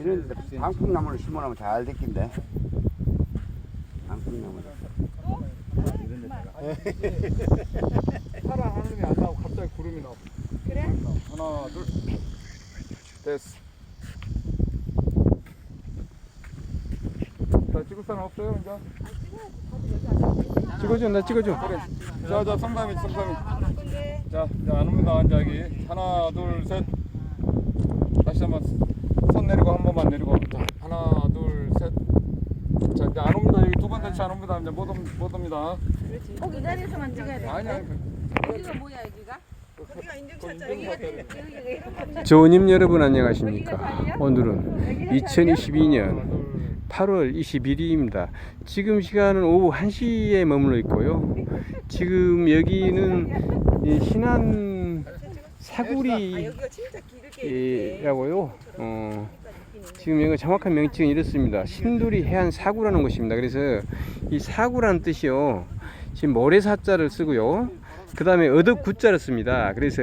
이런 데 방풍나무를 심어놓으면 잘 됐긴데. 방풍나무. 파란 하늘이 안 나오고 갑자기 구름이 나와. 그래? 하나, 둘. 됐어. 자, 찍을 사람 없어요, 이제? 찍어줘, 나 찍어줘. 그래. 자, 자, 성삼이, 성삼이. 자, 자, 안 옵니다, 이제 여기. 하나, 둘, 셋. 다시 한번 손 내리고. 자, 하나, 둘, 셋. 자, 이제 안 옵니다. 다시 안 옵니다. 이제 못, 옵, 못 옵니다. 꼭 이 자리에서만 찍어야 돼. 아니, 아니. 여기가 뭐야 여기가? 여기가 인증차자. 여기가 여기가 조님 여러분 안녕하십니까? 오늘은 2022년 하나, 둘. 8월 21일입니다. 지금 시간은 오후 1시에 머물러 있고요. 지금 여기는 이 신안 사구리 여기가 진짜 길게 이라고요. 어, 지금 여기 정확한 명칭은 이렇습니다. 신두리 해안 사구라는 곳입니다. 그래서 이 사구라는 뜻이요. 지금 모래사자를 쓰고요. 그 다음에 어덕 구자를 씁니다. 그래서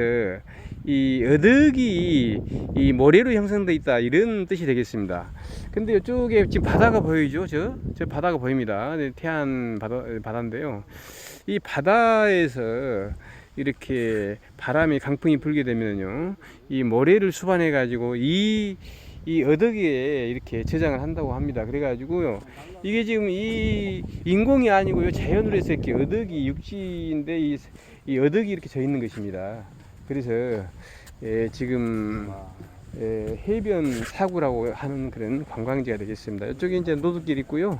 이 어덕이 이 모래로 형성되어 있다 이런 뜻이 되겠습니다. 근데 이쪽에 지금 바다가 보이죠? 저, 저 바다가 보입니다. 네, 태안 바다, 바다인데요. 이 바다에서 이렇게 바람이 강풍이 불게 되면요, 이 모래를 수반해 가지고 이 이 어덕에 이렇게 저장을 한다고 합니다. 그래 가지고요, 이게 지금 이 인공이 아니고요, 자연으로 해서 이렇게 어덕이 육지인데 이, 이 어덕이 이렇게 져 있는 것입니다. 그래서 예, 지금 예, 해변 사구라고 하는 그런 관광지가 되겠습니다. 이쪽에 이제 노드길 있고요.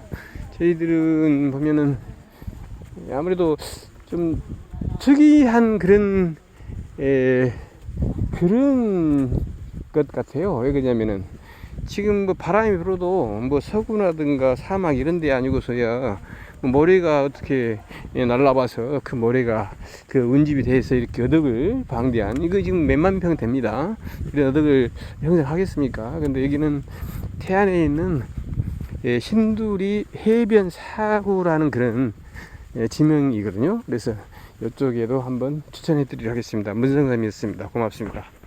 저희들은 보면은 아무래도 좀 특이한 그런 에, 그런 것 같아요. 왜 그러냐면은 지금 뭐 바람이 불어도 뭐 서구라든가 사막 이런 데 아니고서야 뭐 모래가 어떻게 예, 날라와서 그 모래가 그 운집이 돼서 이렇게 어덕을 방대한 이거 지금 몇만 평 됩니다. 이런 어덕을 형성하겠습니까? 근데 여기는 태안에 있는 예, 신두리 해변 사구라는 그런 예, 지명이거든요. 그래서 이쪽에도 한번 추천해 드리도록 하겠습니다. 문성삼이었습니다. 고맙습니다.